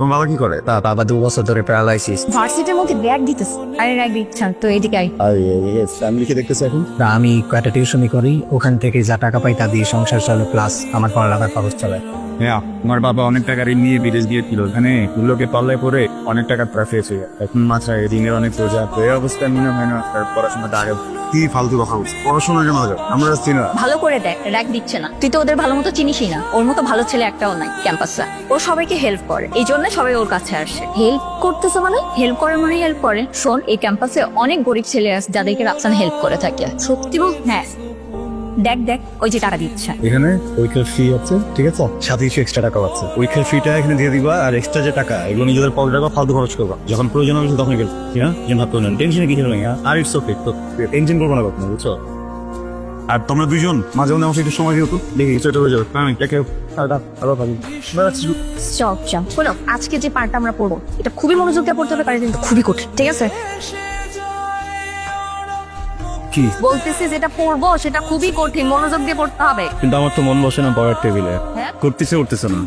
তোমার বাবা কি করে? তা বাবা দু বছর ধরে প্যারালাইসিস ভার্সিটির মধ্যে ব্যাগ দিতেছে। আরে তো এদিকে আই ফ্যামিলি কি দেখতেছে এখন? তা আমি কয়েকটা টিউশনি করি ওখান থেকে যা টাকা পাই তা দিয়ে সংসার চলে প্লাস আমার পড়ালেখার খরচ চলে। হ্যাঁ আমার বাবা অনেক টাকা ঋণ নিয়ে বিদেশ গিয়েছিল ওখানে গুলোকে পাল্লায় পরে অনেক টাকা প্রাফিট হয়ে যায়। এখন মাথায় ঋণের অনেক তো এই অবস্থায় মনে হয় না তার পড়াশোনাটা আগে কি ফালতু কথা বলছি? পড়াশোনা কেন হবে আমরা চিনি ভালো করে দেখ র্যাক দিচ্ছে না। তুই তো ওদের ভালো মতো চিনিসই না। ওর মতো ভালো ছেলে একটাও নাই ক্যাম্পাসে। ও সবাইকে হেল্প করে। এই জন্য সবাই ওর কাছে আসে। হেল্প করতেছে মানে? হেল্প করে মানে হেল্প করে। শোন, এই ক্যাম্পাসে অনেক গরিব ছেলে আছে, যাদেরকে রাফসান হেল্প করে থাকে। সত্যি বল? হ্যাঁ। দেখ দেখ ওই যে টাকা দিচ্ছে। এখানে উইকেল ফি আছে ঠিক আছে? সাথে কিছু এক্সট্রা টাকা আছে। উইকেল ফিটা এখানে দিয়ে দিবা আর এক্সট্রা যে টাকা এগুলো নিজেদের পকেট রাখবা ফালতু খরচ করবা। যখন প্রয়োজন হবে তখন গেল ঠিক আছে? যেন নেন। টেনশনে কিছু নেই হ্যাঁ? আর ইটস ওকে তো টেনশন করব না কখনো বুঝছ? আর তোমরা দুইজন মাঝে মধ্যে আমার একটু সময় দিও তো। দেখি কিছু একটা হয়ে যাবে। আমি দেখে আরও ভাবি। চল চল। শোনো আজকে যে পার্টটা আমরা পড়ব এটা খুবই মনোযোগ দিয়ে পড়তে হবে কারণ কিন্তু খুবই কঠিন ঠিক আছে? কি? বলতেছি যেটা পড়ব সেটা খুবই কঠিন মনোযোগ দিয়ে পড়তে হবে। কিন্তু আমার তো মন বসে না পড়ার টেবিলে। হ্যাঁ? করতেছে উঠতেছে না।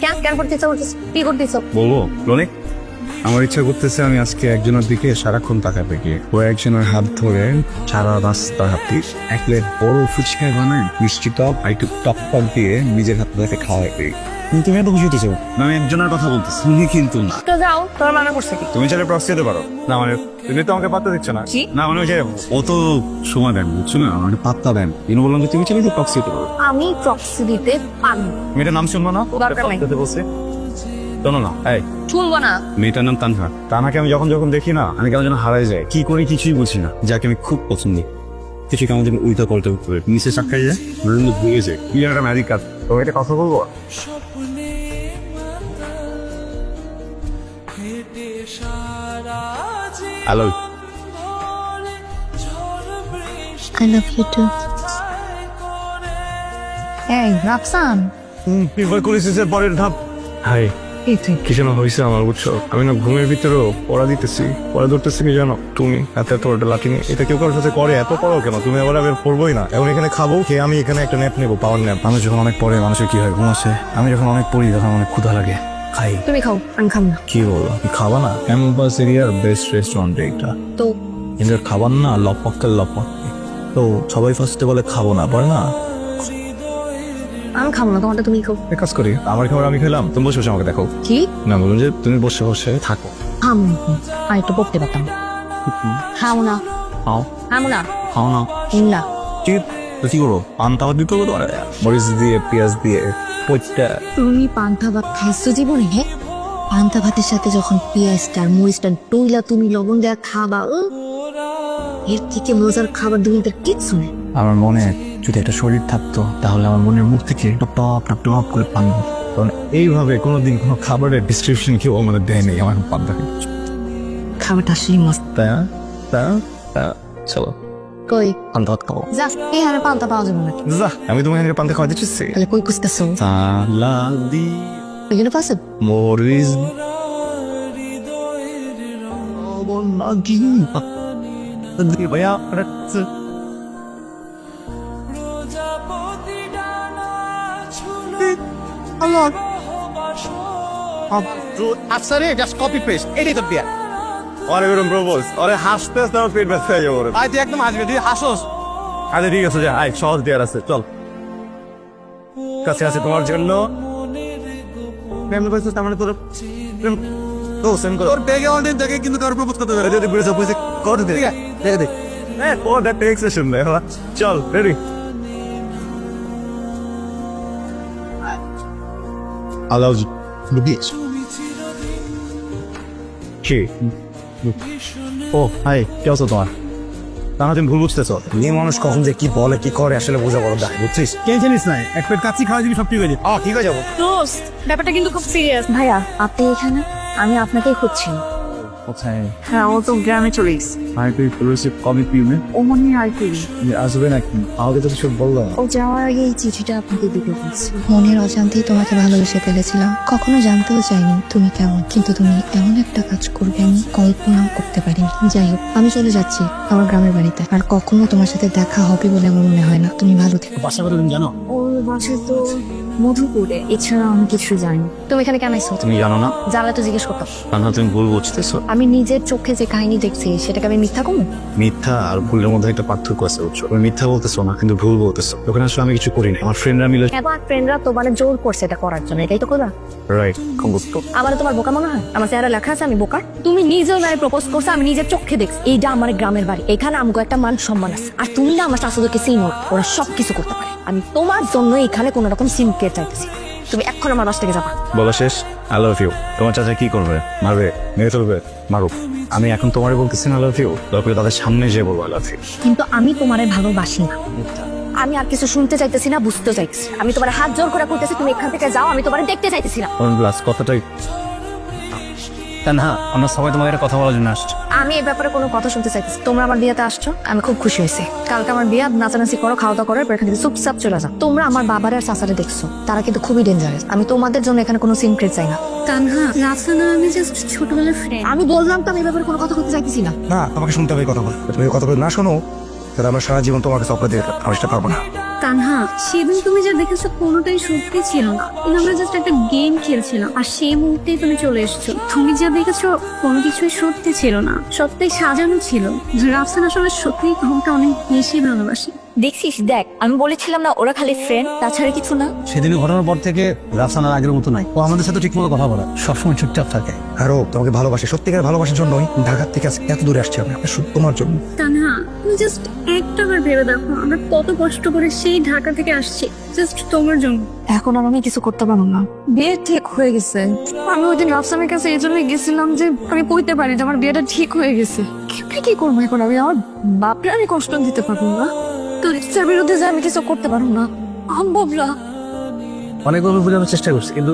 কেন কেন করতেছ করতেছ? কি করতেছ? বলব রনিক আমার ইচ্ছা করতেছে আমি আজকে একজনের দিকে সারাক্ষণ তাকাতে গিয়ে। ও একজনের হাত ধরে সারা রাস্তা হাঁটি এক প্লেট বড় ফুচকা বানাই মিষ্টি টপ আর একটু টপ টপ দিয়ে নিজের হাতে খাওয়াই দিই তুমি এত খুশি হতেছো আমি একজনের কথা বলতেছি তুমি কিন্তু না। তো যাও তোমার মানা করছে কি? তুমি চাইলে প্রক্সি দিতে পারো। না মানে তুমি তো আমাকে পাত্তা দিচ্ছ না। কি? না মানে ওই যে ও তো সময় দেন বুঝছ না? আমাকে পাত্তা দেন তিনি বললাম যে তুমি চাইলে তো প্রক্সি দিতে পারো। আমি প্রক্সি দিতে পারব এটা নাম শুনব না? দরকার নাই। বলছি। শোনো না এই। শুনব না। মেয়েটার নাম তানহা। তানহাকে আমি যখন যখন দেখি না আমি কেমন যেন হারাই যায় কি করি কিছুই বুঝি না। যাকে আমি খুব পছন্দ কিছু কেমন যেন উল্টা করতে করে। নিচে চাক্কাই যায় নরেন্দ্র ভুলে যায়। কি একটা ম্যাজিক কাজ তো এটা কথা বলব? Hello I love you too এই রাফসান প্রিফার করেছি যে পরের ধাপ। হাই এই তুই কি? যেন হয়েছে আমার বুঝছ আমি না ঘুমের ভিতরেও পড়া দিতেছি। পড়া ধরতেছি কি জানো? তুমি এত এত বড় লাঠি নিয়ে। এটা কেউ কারোর সাথে করে? এত পড়ো কেন? তুমি আবার আবার পড়বোই না। এখন এখানে খাব খেয়ে আমি এখানে একটা ন্যাপ নেব পাওয়ার ন্যাপ মানুষ যখন অনেক পড়ে মানুষের কি হয়? ঘুম আসে। আমি যখন অনেক পড়ি তখন অনেক ক্ষুধা লাগে। খাই। তুমি খাও আমি খাব না। কি বলো? খাবা না? ক্যাম্পাস এরিয়ার বেস্ট রেস্টুরেন্ট এটা তো? এদের খাবার না লপকের লপক তো সবাই ফার্স্টে বলে খাব না বলে না? আমি খাব না তোমারটা তুমি খাও। এক কাজ করি আমার খাবার আমি খেলাম তুমি বসে বসে আমাকে দেখো। কি? না বলুন যে তুমি বসে বসে থাকো। খাব আর একটু পড়তে পারতাম। খাব না। খাও। খাব না। খাও না। না। কি? কি করব? পান্তা ভাত দিতে হবে মরিচ দিয়ে পেঁয়াজ দিয়ে পচটা তুমি পান্তা ভাত খাইছো জীবনে হ্যাঁ পান্তা ভাতের সাথে যখন পেঁয়াজটা আর মরিচটা টইলা তুমি লবণ দেওয়া খাবা এর থেকে মজার খাবার দুনিয়াতে কিচ্ছু নেই। আমার মনে যদি একটা শরীর থাকতো তাহলে আমার মনের মুখ থেকে টপ টপ টপ টপ করে পান কারণ এইভাবে কোনোদিন কোনো খাবারের ডিসক্রিপশন কেউ আমাদের দেয় নেই আমার পান্তা খাবারটা আসলেই মস্ত। তাই না তাই না? চলো। কই? পান্তা ভাত খাব। জাস্ট এই হারে পান্তা পাওয়া যাবে নাকি? যা আমি তোমাকে এখানে পান্তা খাওয়া দিচ্ছি তাহলে কই কুসতেছো সালাদি ওইখানে পাশে মরিচ লবণাগি ভাইয়া আফসারে জাস্ট কপি পেস্ট এটাই তো বিয়ার অরে এরকম প্রপোজ অরে হাসতে হাসতে আমার পেট ব্যথা হয়ে যাবে ভাই তুই একদম আসবে তুই হাসোস। আচ্ছা ঠিক আছে যা আয় সহজ দেওয়ার আছে চল। কাছে আছে তোমার জন্য। প্রেম করেছিস তার মানে তোর প্রেম তো সেন্ড কর তোর ব্যাগে অনেক দেখে কিন্তু তোর প্রপোজ করতে পারে যদি বুঝে বুঝে কর দে। আছে দেখে দে। হ্যাঁ ও দ্যাট টেক্স সেশন দে চল রেডি আলাউ লুকিস কি? ও হাই কি অবস্থা তোমার? তা তুমি ভুল বুঝতেছো? মেয়ে মানুষ কখন যে কি বলে কি করে আসলে বোঝা বড় দেয় বুঝছিস? কে জানিস না এক প্লেট কাচ্চি খাওয়া দিবি সব ঠিক হয়ে যাবে ও ঠিক হয়ে যাব। দোস্ত ব্যাপারটা কিন্তু খুব সিরিয়াস ভাইয়া আপনি এখানে? আমি আপনাকেই খুঁজছি। কোথায়? হ্যাঁ ও তো গ্রামে চলে গেছে। আর তুই পুলিশে কবি পিউনে ও মনে হয় আর কি আসবে নাকি? আমাকে তো কিছু বলল ও যাওয়ার আগে এই চিঠিটা আপনাকে দিতে বলছি। মনের অজান্তেই তোমাকে ভালোবেসে ফেলেছিলাম। কখনো জানতেও চাইনি তুমি কেমন কিন্তু তুমি এমন একটা কাজ করবে আমি কল্পনাও করতে পারিনি। যাই হোক আমি চলে যাচ্ছি আমার গ্রামের বাড়িতে। আর কখনো তোমার সাথে দেখা হবে বলে আমার মনে হয় না। তুমি ভালো থেকো। বাসা জানো? ওর বাসে তো মধুপুরে এছাড়া আমি কিছু জানি। তুমি এখানে কেন এসো তুমি জানো না? জানলে তো জিজ্ঞেস করতাম। কান্না তুমি ভুল বুঝতেছো? আমি নিজের চোখে যে কাহিনী দেখছি সেটাকে আমি মিথ্যা কমু? মিথ্যা আর ভুলের মধ্যে একটা পার্থক্য আছে বুঝছ? তুমি মিথ্যা বলতেছো না কিন্তু ভুল বলতেছো। ওখানে আসলে আমি কিছু করি না আমার ফ্রেন্ডরা মিলে এবার ফ্রেন্ডরা তো মানে জোর করছে এটা করার জন্য এটাই তো কথা রাইট আমার তোমার বোকা মনে হয়? আমার চেহারা লেখা আছে আমি বোকা। তুমি নিজেও মানে প্রপোজ করছ আমি নিজের চোখে দেখছি। এইটা আমার গ্রামের বাড়ি। এখানে আমাকে একটা মান সম্মান আছে। আর তুমি না আমার শাশুড়িকে চিনো না ওরা সব কিছু করতে পারে। আমি তোমার জন্য এখানে কোনো রকম সিমকে চাইতেছি। না। তুমি এখন আমার বাস থেকে যাবা। বলা শেষ। আই লাভ ইউ তোমার চাচা কি করবে? মারবে? মেরে চলবে মারুক। আমি এখন তোমারে বলতেছি আই লাভ ইউ দরকার তাদের সামনে যে বলব আই লাভ ইউ কিন্তু আমি তোমারে ভালোবাসি না। আমি আর কিছু শুনতে চাইতেছি না বুঝতে চাইতেছি আমি তোমার হাত জোর করে করতেছি তুমি এখান থেকে যাও আমি তোমার দেখতে চাইতেছি না। লাস্ট কথাটাই তা না আমরা সবাই তোমাকে একটা কথা বলার জন্য আসছি। আমি এই ব্যাপারে কোনো কথা শুনতে চাইতেছি তোমরা আমার বিয়েতে আসছো আমি খুব খুশি হয়েছি। কালকে আমার বিয়ে নাচানাচি করো খাওয়া দাওয়া করো এরপর এখান থেকে চুপচাপ চলে যাও। তোমরা আমার বাবার আর চাচারে দেখছ তারা কিন্তু খুবই ডেঞ্জারাস আমি তোমাদের জন্য এখানে কোনো সিনক্রেট চাই না। তানহা রাফসানা আমি জাস্ট ছোটবেলার ফ্রেন্ড আমি বললাম তো আমি এই ব্যাপারে কোনো কথা বলতে চাইতেছি না। না তোমাকে শুনতে হবে এই কথাগুলো। তুমি এই কথাগুলো না শোনো তাহলে আমরা সারা জীবন তোমাকে চপড়ে দিয়ে আমি সেটা পারব না। তানহা সেদিন তুমি যা দেখেছ কোনোটাই সত্যি ছিল না। কিন্তু আমরা জাস্ট একটা গেম খেলছিলাম আর সেই মুহূর্তেই তুমি চলে এসেছ। তুমি যা দেখেছ কোনো কিছুই সত্যি ছিল না সত্যিই সাজানো ছিল। রাফসান আসলে সত্যিই তোমাকে অনেক বেশি ভালোবাসে। দেখছিস দেখ আমি বলেছিলাম না ওরা খালি ফ্রেন্ড তাছাড়া কিছু না। সেদিন ঘটনার পর থেকে রাফসানার আগের মতো নাই। ও আমাদের সাথে ঠিকমতো কথা বলে সবসময় চুপচাপ থাকে। আরও তোমাকে ভালোবাসে সত্যিকার ভালোবাসার জন্যই ঢাকার থেকে এত দূরে আসছি আমি শুধু তোমার জন্য। তানহা তুমি জাস্ট একটা বার ভেবে দেখো আমরা কত কষ্ট করে সেই ঢাকা থেকে আসছি জাস্ট তোমার জন্য। এখন আর আমি কিছু করতে পারব না। বিয়ে ঠিক হয়ে গেছে। আমি ওই দিন রাফসানের কাছে এই জন্য গেছিলাম যে আমি কইতে পারি যে আমার বিয়েটা ঠিক হয়ে গেছে। কি কি করব এখন? আমি আমার বাপরে আমি কষ্ট দিতে পারব না। তোর ইচ্ছার বিরুদ্ধে যে আমি কিছু করতে পারব না। সম্ভব না। অনেকভাবে বোঝানোর চেষ্টা করছি কিন্তু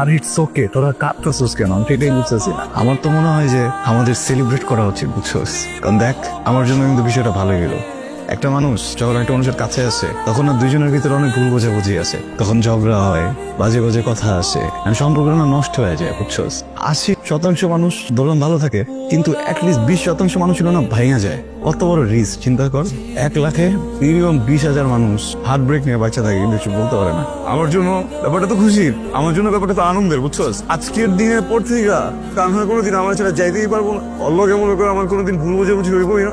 আর ইটস ওকে তোরা কাঁদতেছিস কেন? আমি সেটাই বুঝতেছি না। আমার তো মনে হয় যে আমাদের সেলিব্রেট করা উচিত, বুঝছোস? কারণ দেখ, আমার জন্য কিন্তু বিষয়টা ভালো গেল একটা মানুষ যখন একটা মানুষের কাছে আসে, তখন না দুজনের ভিতরে অনেক ভুল বোঝাবুঝি আছে। তখন ঝগড়া হয়, বাজে বাজে কথা আসে আর সম্পর্ক না নষ্ট হয়ে যায়, বুঝছোস? আশি শতাংশ মানুষ ধরলাম ভালো থাকে, কিন্তু অ্যাটলিস্ট বিশ শতাংশ মানুষ না ভাঙা যায়। কত বড় রিস্ক চিন্তা কর। এক লাখে মিনিমাম বিশ হাজার মানুষ হার্ট ব্রেক নিয়ে বাচ্চা থাকে, কিন্তু বলতে পারে না। আমার জন্য ব্যাপারটা তো খুশির, আমার জন্য ব্যাপারটা তো আনন্দের, বুঝছোস? আজকের দিনের পর থেকে কারণ কোনোদিন আমার ছাড়া যাইতেই পারব না। অল্লকে মনে করে আমার কোনোদিন ভুল বোঝাবুঝি হইবই না।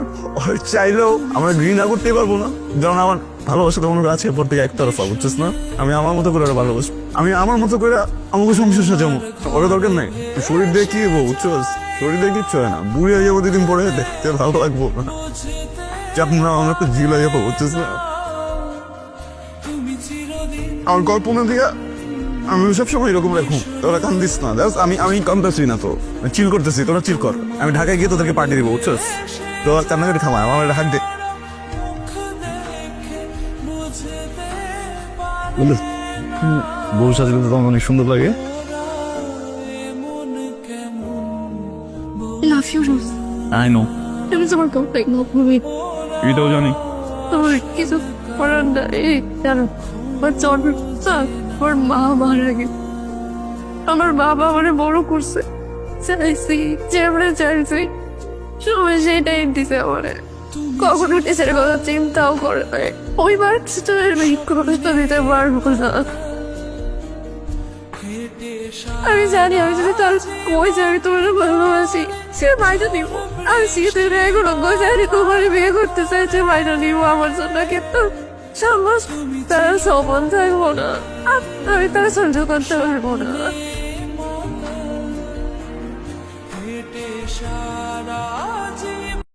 চাইলেও আমরা ঘৃণা করতেই পারব না। যেমন আমার ভালোবাসা তো মনে করে আজকের পর থেকে একতরফা বুঝছিস না? আমি আমার মতো করে ওরা ভালোবাসবো আমি আমার মতো করে আমাকে সংসার সাজাবো। ওরা দরকার নাই। শরীর দিয়ে কি হব শরীর দিয়ে কিচ্ছু হয় না। বুড়ি হয়ে যাব দুদিন পরে, দেখতে ভালো লাগবো না। চাপ না, আমরা তো জিলা যাব, বুঝছিস না? আমার কল্পনা দিয়া আমি সবসময় এরকম রাখুন তোরা কান্দিস না, দেখ, আমি আমি কান্দাছি না তো। চিল করতেছি, তোরা চিল কর। আমি ঢাকায় গিয়ে তোদেরকে পাঠিয়ে দিব, বুঝছস? তো কান্নাকাটি থামায় আমার হাক দে। বউ সাজলে তো তোমার অনেক সুন্দর লাগে। লাভ ইউ রোজ আই নো তুমি তোমার কৌটাই নবী এটাও জানি। তোমার কিছু করার নাই জানো আমার আমার মা মারা গেছে। আমার বাবা আমার বড় করছে। চাইছি চাইছি সবাই সেটাই দিছে আমারে। কখনো নিজের কথা চিন্তাও করে নাই। ওই বাচ্চাটার আমি কষ্ট দিতে পারব না। আমি জানি, আমি যদি তার কই আমি তোমার ভালোবাসি, সে মাইটা দিব আমি শীতের এগুলো গোজারি তোমার বিয়ে করতে চাইছে মাইটা নিব আমার জন্য, কিন্তু সামাস তার সবন থাকব না। আমি তার সহ্য করতে পারব না।